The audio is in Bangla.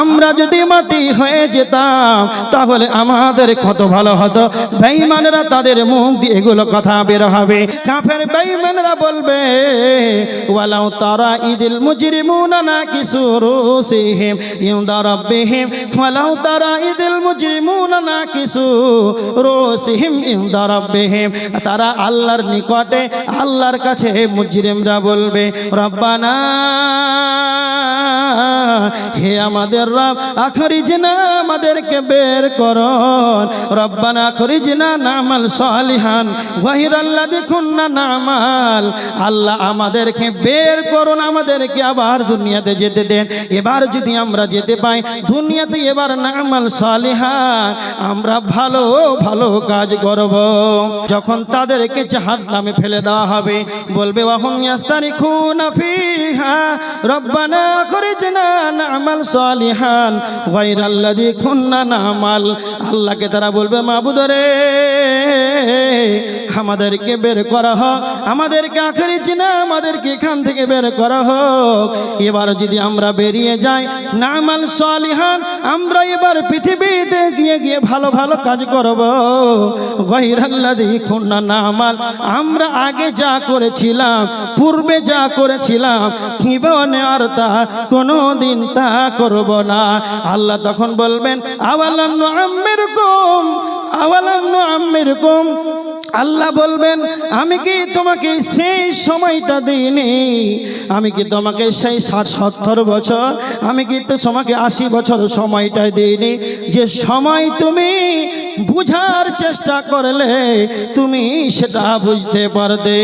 আমরা যদি মাটি হয়ে যেতাম, তাহলে আমাদের কত ভালো হতো। বেইমানরা তাদের মুখ দিয়ে এগুলো কথা বের হবে। কাফের বেইমানরা বলবে ওয়ালাউ তারা ইদিল মুজরিমুনা নাকিসু রুসিহিম ইনদা রাব্বিহিম। ওয়ালাউ তারা ইদিল মুজরিমুনা নাকিসু রুসিহিম ইনদা রাব্বিহিম। তারা আল্লাহর নিকটে আল্লাহর কাছে মুজরিমরা বলবে, রব্বানা হে আমাদের রব আখরিজ না আমাদেরকে বের করন। রব্বানা আখরিজ না নামাল সালিহান গহির আল্লাহ দেখুন না নামাল। আল্লাহ আমাদেরকে বের করুন, আমাদেরকে আবার দুনিয়াতে যেতে দেন। এবার যদি আমরা যেতে পাই, দুনিয়াতে এবার নামাল সালিহান, আমরা ভালো ভালো কাজ করব। যখন তাদেরকে জাহার নামে ফেলে দেওয়া হবে, বলবে, ওয়াহুম ইয়াস্তারিখুনা ফিহা, রব্বানা আখরিজনা নামাল সালিহান গায়রাল্লাযী খুন্না নামাল আল্লাহকে তারা বলবে মাবুদ রে আমাদেরকে বের করা হোক, আমাদেরকে আখরিজ না আমাদেরকে এখান থেকে বের করা হোক। এবার যদি আমরা বেরিয়ে যাই, নামাল সালিহান, আমরা এবার পৃথিবীতে গিয়ে গিয়ে ভালো ভালো কাজ করব। কুন্না নামাল, আমরা আগে যা করেছিলাম, পূর্বে যা করেছিলাম, জীবনে আর তা কোনো দিন তা করব না। আল্লাহ তখন বলবেন, আওয়ালাম আম্মের কম আম্মের কম আল্লাহ বলবেন, আমি কি তোমাকে সেই সময়টা দিইনি? আমি কি তোমাকে সেই ষাট সত্তর বছর, আমি কি তোমাকে আশি বছর সময়টা দিইনি? যে সময় তুমি বুঝার চেষ্টা করলে, তুমি সেটা বুঝতে পারবে